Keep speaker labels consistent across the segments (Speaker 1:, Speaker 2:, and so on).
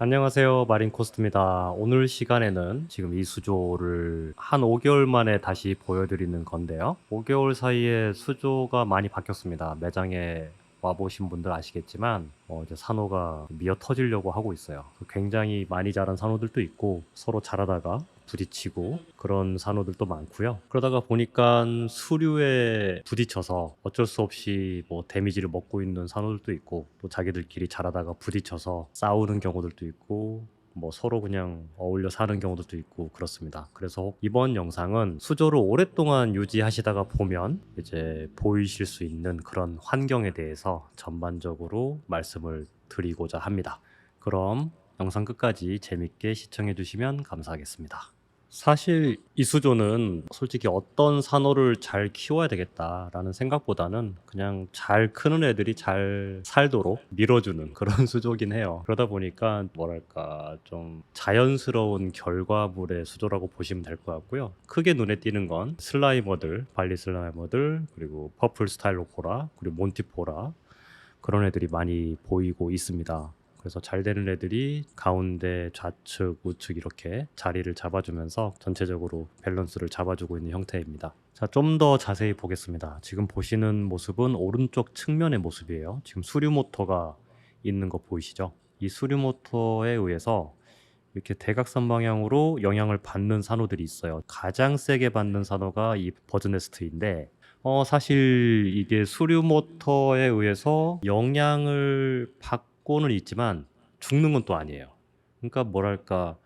Speaker 1: 안녕하세요. 마린 코스트입니다. 오늘 시간에는 지금 이 수조를 한 5개월 만에 다시 보여드리는 건데요. 5개월 사이에 수조가 많이 바뀌었습니다. 매장에 와보신 분들 아시겠지만 어, 이제 산호가 미어 터지려고 하고 있어요. 굉장히 많이 자란 산호들도 있고 서로 자라다가 부딪히고 그런 산호들도 많고요. 그러다가 보니까 수류에 부딪혀서 어쩔 수 없이 뭐 데미지를 먹고 있는 산호들도 있고 또 자기들끼리 자라다가 부딪혀서 싸우는 경우들도 있고 뭐 서로 그냥 어울려 사는 경우들도 있고 그렇습니다. 그래서 이번 영상은 수조를 오랫동안 유지하시다가 보면 이제 보이실 수 있는 그런 환경에 대해서 전반적으로 말씀을 드리고자 합니다. 그럼 영상 끝까지 재밌게 시청해 주시면 감사하겠습니다. 사실 이 수조는 솔직히 어떤 산호를 잘 키워야 되겠다라는 생각보다는 그냥 잘 크는 애들이 잘 살도록 밀어주는 그런 수조긴 해요. 그러다 보니까 뭐랄까 좀 자연스러운 결과물의 수조라고 보시면 될 것 같고요. 크게 눈에 띄는 건 슬라이머들, 발리 슬라이머들, 그리고 퍼플 스타일로포라, 그리고 몬티포라 그런 애들이 많이 보이고 있습니다. 그래서 잘 되는 애들이 가운데 좌측, 우측 이렇게 자리를 잡아주면서 전체적으로 밸런스를 잡아주고 있는 형태입니다. 자, 좀 더 자세히 보겠습니다. 지금 보시는 모습은 오른쪽 측면의 모습이에요. 지금 수류 모터가 있는 거 보이시죠? 이 수류 모터에 의해서 이렇게 대각선 방향으로 영향을 받는 산호들이 있어요. 가장 세게 받는 산호가 이 버즈네스트인데 어, 사실 이게 수류 모터에 의해서 영향을 받 고는 있지만 죽는 건 또 아니에요. 그러니까 뭐랄까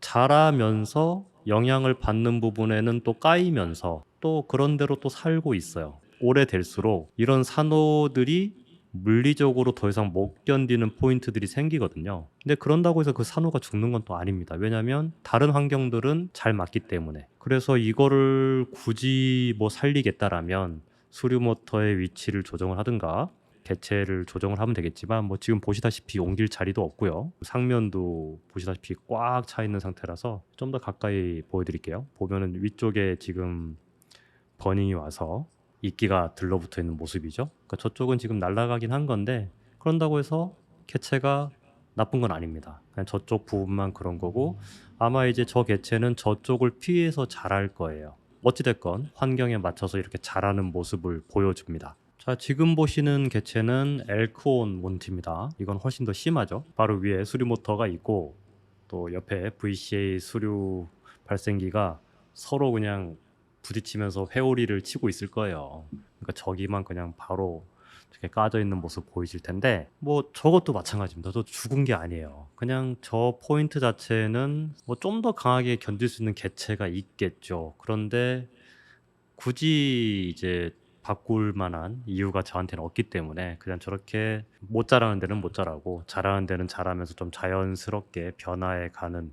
Speaker 1: 자라면서 영향을 받는 부분에는 또 까이면서 또 그런 대로 또 살고 있어요. 오래될수록 이런 산호들이 물리적으로 더 이상 못 견디는 포인트들이 생기거든요. 근데 그런다고 해서 그 산호가 죽는 건 또 아닙니다. 왜냐하면 다른 환경들은 잘 맞기 때문에. 그래서 이거를 굳이 뭐 살리겠다라면 수류 모터의 위치를 조정을 하든가 개체를 조정을 하면 되겠지만 뭐 지금 보시다시피 옮길 자리도 없고요. 상면도 보시다시피 꽉 차 있는 상태라서 좀 더 가까이 보여드릴게요. 보면은 위쪽에 지금 버닝이 와서 이끼가 들러붙어 있는 모습이죠. 그러니까 저쪽은 지금 날아가긴 한 건데 그런다고 해서 개체가 나쁜 건 아닙니다. 그냥 저쪽 부분만 그런 거고 아마 이제 저 개체는 저쪽을 피해서 자랄 거예요. 어찌됐건 환경에 맞춰서 이렇게 자라는 모습을 보여줍니다. 자, 지금 보시는 개체는 엘크온 몬티입니다. 이건 훨씬 더 심하죠. 바로 위에 수류 모터가 있고 또 옆에 VCA 수류 발생기가 서로 그냥 부딪히면서 회오리를 치고 있을 거예요. 그러니까 저기만 그냥 바로 이렇게 까져 있는 모습 보이실 텐데 뭐 저것도 마찬가지입니다. 저 죽은 게 아니에요. 그냥 저 포인트 자체는 뭐 좀 더 강하게 견딜 수 있는 개체가 있겠죠. 그런데 굳이 이제 바꿀 만한 이유가 저한테는 없기 때문에 그냥 저렇게 못 자라는 데는 못 자라고 자라는 데는 자라면서 좀 자연스럽게 변화해 가는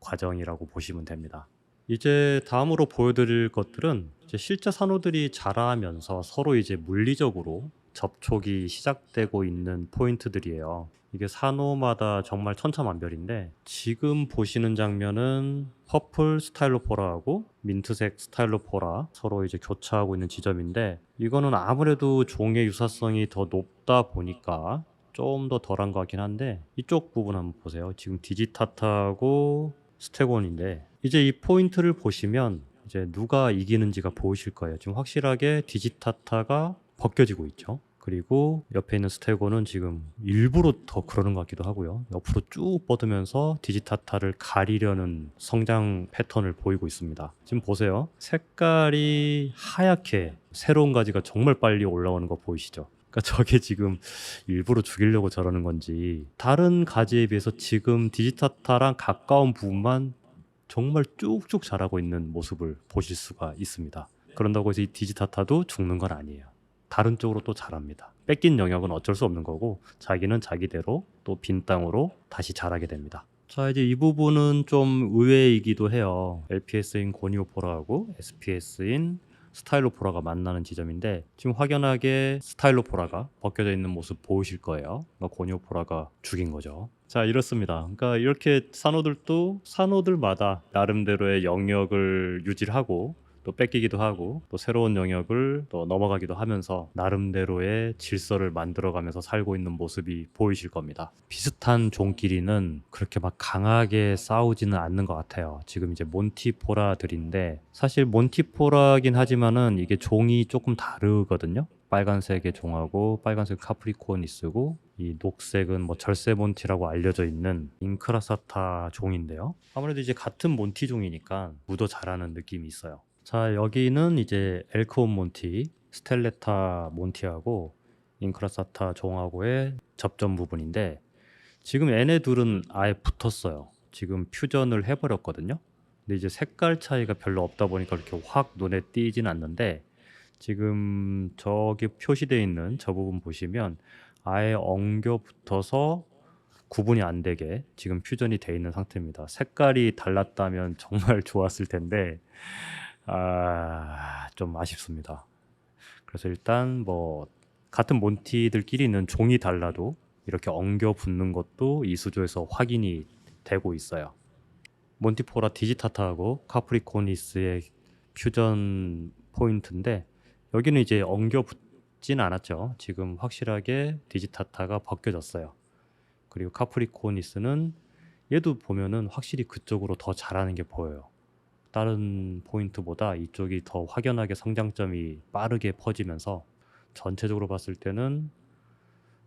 Speaker 1: 과정이라고 보시면 됩니다. 이제 다음으로 보여드릴 것들은 실제 산호들이 자라면서 서로 이제 물리적으로 접촉이 시작되고 있는 포인트들이에요. 이게 산호마다 정말 천차만별인데 지금 보시는 장면은 퍼플 스타일로포라하고 민트색 스타일로포라 서로 이제 교차하고 있는 지점인데 이거는 아무래도 종의 유사성이 더 높다 보니까 좀 더 덜한 것 같긴 한데 이쪽 부분 한번 보세요. 지금 디지타타하고 스테곤인데 이제 이 포인트를 보시면 이제 누가 이기는지가 보이실 거예요. 지금 확실하게 디지타타가 벗겨지고 있죠. 그리고 옆에 있는 스테고는 지금 일부러 더 그러는 것 같기도 하고요. 옆으로 쭉 뻗으면서 디지타타를 가리려는 성장 패턴을 보이고 있습니다. 지금 보세요. 색깔이 하얗게 새로운 가지가 정말 빨리 올라오는 거 보이시죠? 그러니까 저게 지금 일부러 죽이려고 저러는 건지 다른 가지에 비해서 지금 디지타타랑 가까운 부분만 정말 쭉쭉 자라고 있는 모습을 보실 수가 있습니다. 그런다고 해서 이 디지타타도 죽는 건 아니에요. 다른 쪽으로 또 자랍니다. 뺏긴 영역은 어쩔 수 없는 거고 자기는 자기대로 또 빈 땅으로 다시 자라게 됩니다. 자 이제 이 부분은 좀 의외이기도 해요. LPS인 고니오포라하고 SPS인 스타일로포라가 만나는 지점인데 지금 확연하게 스타일로포라가 벗겨져 있는 모습 보이실 거예요. 그러니까 고니오포라가 죽인 거죠. 자 이렇습니다. 그러니까 이렇게 산호들도 산호들마다 나름대로의 영역을 유지를 하고 또 뺏기기도 하고 또 새로운 영역을 또 넘어가기도 하면서 나름대로의 질서를 만들어가면서 살고 있는 모습이 보이실 겁니다. 비슷한 종끼리는 그렇게 막 강하게 싸우지는 않는 것 같아요. 지금 이제 몬티포라들인데 사실 몬티포라긴 하지만은 이게 종이 조금 다르거든요. 빨간색의 종하고 빨간색 카프리코니스고 이 녹색은 뭐 절세 몬티라고 알려져 있는 잉크라사타 종인데요. 아무래도 이제 같은 몬티 종이니까 무도 잘하는 느낌이 있어요. 자 여기는 이제 엘크온 몬티, 스텔레타 몬티하고 잉크라사타 종하고의 접점 부분인데 지금 얘네 둘은 아예 붙었어요. 지금 퓨전을 해버렸거든요. 근데 이제 색깔 차이가 별로 없다 보니까 이렇게 확 눈에 띄진 않는데 지금 저기 표시되어 있는 저 부분 보시면 아예 엉겨 붙어서 구분이 안 되게 지금 퓨전이 돼 있는 상태입니다. 색깔이 달랐다면 정말 좋았을 텐데 아, 좀 아쉽습니다. 그래서 일단 뭐 같은 몬티들끼리는 종이 달라도 이렇게 엉겨 붙는 것도 이 수조에서 확인이 되고 있어요. 몬티포라 디지타타하고 카프리코니스의 퓨전 포인트인데 여기는 이제 엉겨 붙진 않았죠. 지금 확실하게 디지타타가 벗겨졌어요. 그리고 카프리코니스는 얘도 보면은 확실히 그쪽으로 더 잘하는 게 보여요. 다른 포인트보다 이쪽이 더 확연하게 성장점이 빠르게 퍼지면서 전체적으로 봤을 때는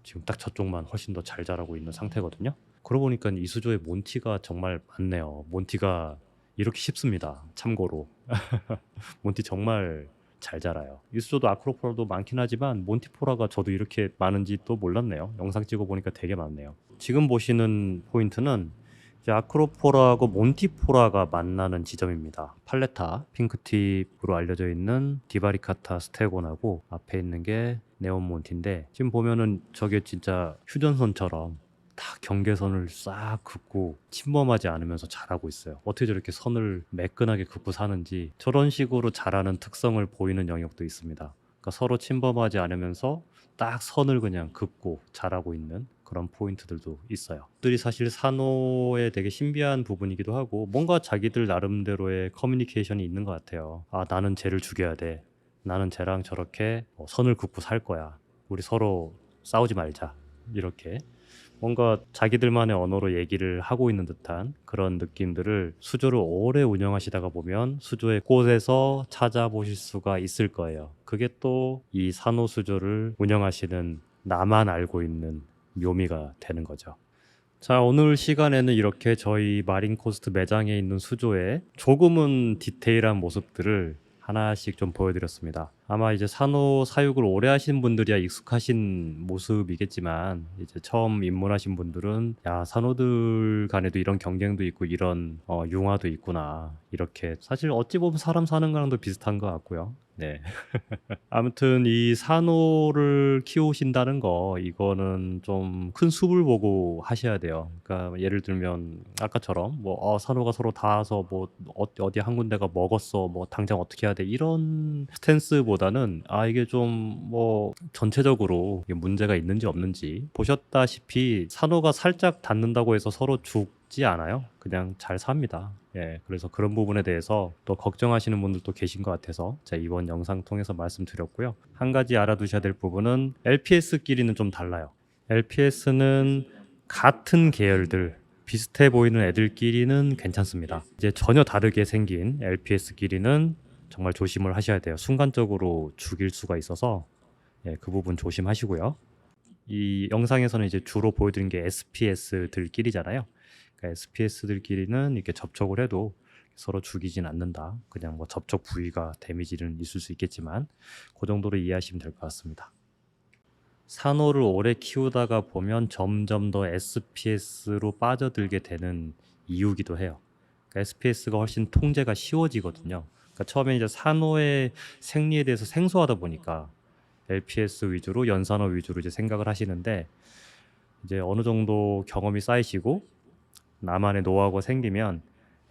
Speaker 1: 지금 딱 저쪽만 훨씬 더 잘 자라고 있는 상태거든요. 그러고 보니까 이 수조에 몬티가 정말 많네요. 몬티가 이렇게 쉽습니다. 참고로 몬티 정말 잘 자라요. 이 수조도 아크로포라도 많긴 하지만 몬티포라가 저도 이렇게 많은지 또 몰랐네요. 영상 찍어 보니까 되게 많네요. 지금 보시는 포인트는 아크로포라하고 몬티포라가 만나는 지점입니다. 팔레타 핑크팁으로 알려져 있는 디바리카타 스테곤하고 앞에 있는 게 네온 몬티인데 지금 보면은 저게 진짜 휴전선처럼 다 경계선을 싹 긋고 침범하지 않으면서 자라고 있어요. 어떻게 저렇게 선을 매끈하게 긋고 사는지 저런 식으로 자라는 특성을 보이는 영역도 있습니다. 그러니까 서로 침범하지 않으면서 딱 선을 그냥 긋고 자라고 있는 그런 포인트들도 있어요. 들이 사실 산호의 되게 신비한 부분이기도 하고 뭔가 자기들 나름대로의 커뮤니케이션이 있는 것 같아요. 아 나는 쟤를 죽여야 돼. 나는 쟤랑 저렇게 어, 선을 긋고 살 거야. 우리 서로 싸우지 말자. 이렇게 뭔가 자기들만의 언어로 얘기를 하고 있는 듯한 그런 느낌들을 수조를 오래 운영하시다가 보면 수조의 곳에서 찾아보실 수가 있을 거예요. 그게 또 이 산호 수조를 운영하시는 나만 알고 있는 묘미가 되는 거죠. 자, 오늘 시간에는 이렇게 저희 마린코스트 매장에 있는 수조의 조금은 디테일한 모습들을 하나씩 좀 보여드렸습니다. 아마 이제 산호 사육을 오래 하신 분들이야 익숙하신 모습이겠지만 이제 처음 입문하신 분들은 야 산호들 간에도 이런 경쟁도 있고 이런 어, 융화도 있구나 이렇게 사실 어찌 보면 사람 사는 거랑도 비슷한 것 같고요. 네. 아무튼 이 산호를 키우신다는 거 이거는 좀 큰 숲을 보고 하셔야 돼요. 그러니까 예를 들면 아까처럼 뭐 어, 산호가 서로 닿아서 뭐 어, 어디 한 군데가 먹었어 뭐 당장 어떻게 해야 돼 이런 스탠스보다는 아 이게 좀 뭐 전체적으로 이게 문제가 있는지 없는지 보셨다시피 산호가 살짝 닿는다고 해서 서로 죽지 않아요. 그냥 잘 삽니다. 예, 그래서 그런 부분에 대해서 또 걱정하시는 분들도 계신 것 같아서 제가 이번 영상 통해서 말씀드렸고요. 한 가지 알아두셔야 될 부분은 LPS끼리는 좀 달라요. LPS는 같은 계열들 비슷해 보이는 애들끼리는 괜찮습니다. 이제 전혀 다르게 생긴 LPS끼리는 정말 조심을 하셔야 돼요. 순간적으로 죽일 수가 있어서 예, 그 부분 조심하시고요. 이 영상에서는 이제 주로 보여드린 게 SPS들끼리잖아요. 그러니까 SPS들끼리는 이렇게 접촉을 해도 서로 죽이진 않는다. 그냥 뭐 접촉 부위가 데미지는 있을 수 있겠지만 그 정도로 이해하시면 될 것 같습니다. 산호를 오래 키우다가 보면 점점 더 SPS로 빠져들게 되는 이유기도 해요. 그러니까 SPS가 훨씬 통제가 쉬워지거든요. 그러니까 처음에 이제 산호의 생리에 대해서 생소하다 보니까 LPS 위주로 연산호 위주로 이제 생각을 하시는데 이제 어느 정도 경험이 쌓이시고 나만의 노하우가 생기면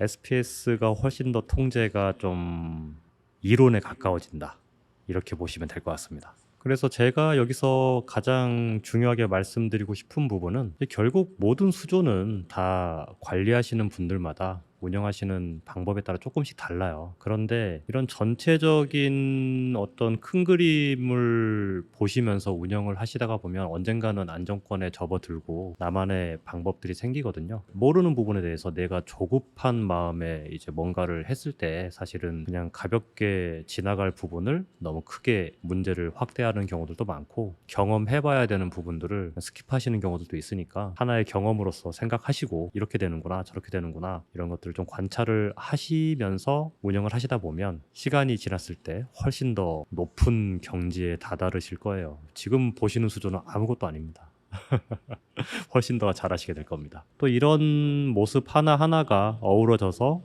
Speaker 1: SPS가 훨씬 더 통제가 좀 이론에 가까워진다. 이렇게 보시면 될 것 같습니다. 그래서 제가 여기서 가장 중요하게 말씀드리고 싶은 부분은 결국 모든 수조는 다 관리하시는 분들마다 운영하시는 방법에 따라 조금씩 달라요. 그런데 이런 전체적인 어떤 큰 그림을 보시면서 운영을 하시다가 보면 언젠가는 안정권에 접어들고 나만의 방법들이 생기거든요. 모르는 부분에 대해서 내가 조급한 마음에 이제 뭔가를 했을 때 사실은 그냥 가볍게 지나갈 부분을 너무 크게 문제를 확대하는 경우들도 많고 경험해봐야 되는 부분들을 스킵하시는 경우들도 있으니까 하나의 경험으로서 생각하시고 이렇게 되는구나 저렇게 되는구나 이런 것들을 좀 관찰을 하시면서 운영을 하시다 보면 시간이 지났을 때 훨씬 더 높은 경지에 다다르실 거예요. 지금 보시는 수준은 아무것도 아닙니다. 훨씬 더 잘하시게 될 겁니다. 또 이런 모습 하나하나가 어우러져서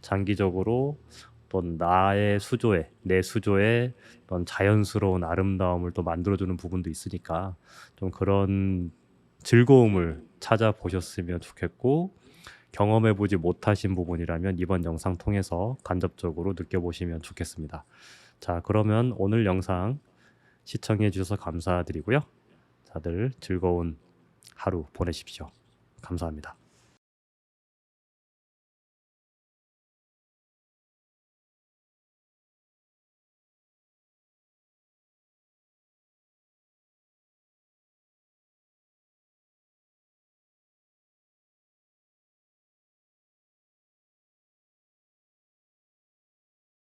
Speaker 1: 장기적으로 어떤 나의 수조에 내 수조에 어떤 자연스러운 아름다움을 또 만들어주는 부분도 있으니까 좀 그런 즐거움을 찾아보셨으면 좋겠고 경험해보지 못하신 부분이라면 이번 영상 통해서 간접적으로 느껴보시면 좋겠습니다. 자 그러면 오늘 영상 시청해 주셔서 감사드리고요. 다들 즐거운 하루 보내십시오. 감사합니다.